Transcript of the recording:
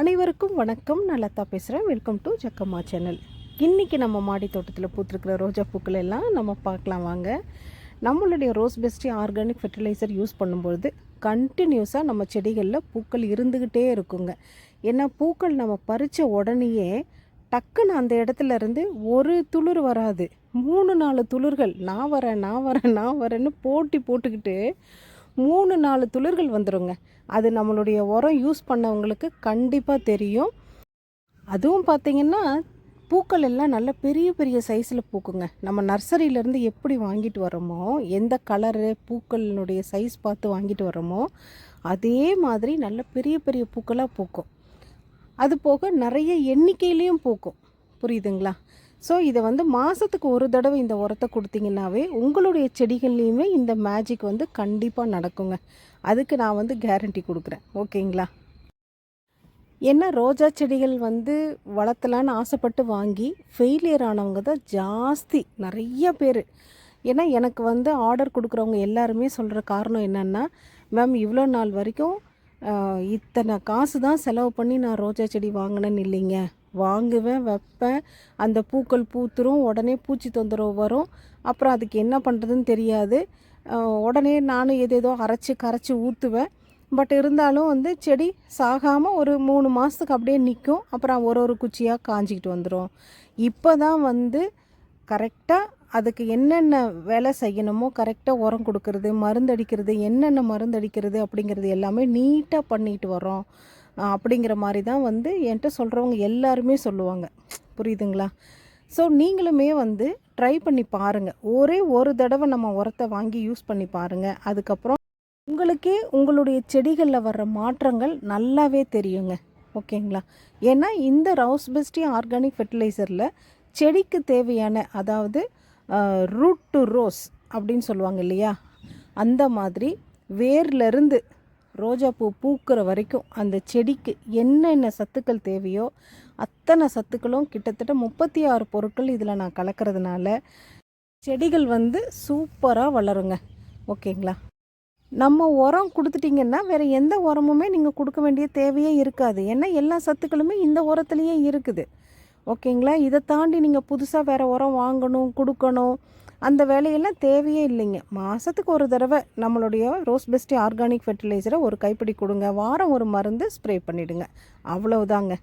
அனைவருக்கும் வணக்கம். நான் லதா பேசுகிறேன் வெல்கம் டு ஜக்கம்மா சேனல் இன்றைக்கி நம்ம மாடி தோட்டத்தில் பூத்திருக்கிற ரோஜா பூக்கள் எல்லாம் நம்ம பார்க்கலாம் வாங்க. நம்மளுடைய ரோஸ் பெஸ்டி ஆர்கானிக் ஃபெர்டிலைசர் யூஸ் பண்ணும்பொழுது கண்டினியூஸாக நம்ம செடிகளில் பூக்கள் இருந்துக்கிட்டே இருக்குங்க. ஏன்னா பூக்கள் நம்ம பறித்த உடனேயே டக்குன்னு அந்த இடத்துல இருந்து ஒரு துளிர் வராது. மூணு நாலு துளிர்கள் நான் வரேன் நான் வரேன் நான் வரேன்னு போட்டி போட்டுக்கிட்டு மூணு நாலு துளிர்கள் வந்துருங்க. அது நம்மளுடைய உரம் யூஸ் பண்ணவங்களுக்கு கண்டிப்பாக தெரியும். அதுவும் பார்த்திங்கன்னா பூக்கள் எல்லாம் நல்ல பெரிய பெரிய சைஸில் பூக்குங்க. நம்ம நர்சரியிலேருந்து எப்படி வாங்கிட்டு வரோமோ எந்த கலரு பூக்களினுடைய சைஸ் பார்த்து வாங்கிட்டு வரோமோ அதே மாதிரி நல்ல பெரிய பெரிய பூக்களாக பூக்கும். அது போக நிறைய எண்ணிக்கையிலையும் பூக்கும். புரியுதுங்களா? ஸோ இதை வந்து மாதத்துக்கு ஒரு தடவை இந்த உரத்தை கொடுத்தீங்கன்னாவே உங்களுடைய செடிகள்லேயுமே இந்த மேஜிக் வந்து கண்டிப்பாக நடக்குங்க. அதுக்கு நான் வந்து கேரண்டி கொடுக்குறேன். ஓகேங்களா? ஏன்னா ரோஜா செடிகள் வந்து வளர்த்தலான்னு ஆசைப்பட்டு வாங்கி ஃபெயிலியர் ஆனவங்க தான் ஜாஸ்தி நிறைய பேர். ஏன்னா எனக்கு வந்து ஆர்டர் கொடுக்குறவங்க எல்லாருமே சொல்கிற காரணம் என்னென்னா மேம் இவ்வளோ நாள் வரைக்கும் இத்தனை காசு தான் செலவு பண்ணி நான் ரோஜா செடி வாங்கினேன்னு இல்லைங்க. வாங்குவேன் வைப்பேன். அந்த பூக்கள் பூத்துரும் உடனே பூச்சி தொந்தரவு வரும். அப்புறம் அதுக்கு என்ன பண்ணுறதுன்னு தெரியாது. உடனே நானும் எதேதோ அரைச்சி கரைச்சி ஊற்றுவேன் பட் இருந்தாலும் வந்து செடி சாகாமல் ஒரு மூணு மாதத்துக்கு அப்படியே நிற்கும் அப்புறம் ஒரு ஒரு குச்சியாக காஞ்சிக்கிட்டு வந்துடும் இப்போ தான் வந்து கரெக்டாக அதுக்கு என்னென்ன வேலை செய்யணுமோ கரெக்டாக உரம் கொடுக்கறது மருந்தடிக்கிறது என்னென்ன மருந்தடிக்கிறது அப்படிங்கிறது எல்லாமே நீட்டாக பண்ணிட்டு வரோம் அப்படிங்கிற மாதிரி தான் வந்து என்கிட்ட சொல்கிறவங்க எல்லாருமே சொல்லுவாங்க. புரியுதுங்களா? ஸோ நீங்களுமே வந்து ட்ரை பண்ணி பாருங்கள் ஒரே ஒரு தடவை நம்ம உரத்தை வாங்கி யூஸ் பண்ணி பாருங்கள் அதுக்கப்புறம் உங்களுக்கே உங்களுடைய செடிகளில் வர்ற மாற்றங்கள் நல்லாவே தெரியுங்க. ஓகேங்களா? ஏன்னா இந்த ரவுஸ் பெஸ்டி ஆர்கானிக் ஃபெர்டிலைசரில் செடிக்கு தேவையான அதாவது ரூட் டு ரோஸ் அப்படின்னு சொல்லுவாங்க இல்லையா? அந்த மாதிரி வேர்லேருந்து ரோஜாப்பூ பூக்கிற வரைக்கும் அந்த செடிக்கு என்னென்ன சத்துக்கள் தேவையோ அத்தனை சத்துக்களும் கிட்டத்தட்ட முப்பத்தி ஆறு பொருட்கள் இதில் நான் கலக்கிறதுனால செடிகள் வந்து சூப்பராக வளருங்க. ஓகேங்களா? நம்ம உரம் கொடுத்துட்டிங்கன்னா வேறு எந்த உரமுமே நீங்கள் கொடுக்க வேண்டிய தேவையே இருக்காது. ஏன்னா எல்லா சத்துக்களுமே இந்த உரத்துலேயே இருக்குது. ஓகேங்களா? இதை தாண்டி நீங்கள் புதுசாக வேறு உரம் வாங்கணும் கொடுக்கணும் அந்த வேலையெல்லாம் தேவையே இல்லைங்க. மாதத்துக்கு ஒரு தடவை நம்மளுடைய ரோஸ் பெஸ்டி ஆர்கானிக் ஃபெர்டிலைசரை ஒரு கைப்பிடி கொடுங்க. வாரம் ஒரு மருந்து ஸ்ப்ரே பண்ணிவிடுங்க அவ்வளவுதாங்க.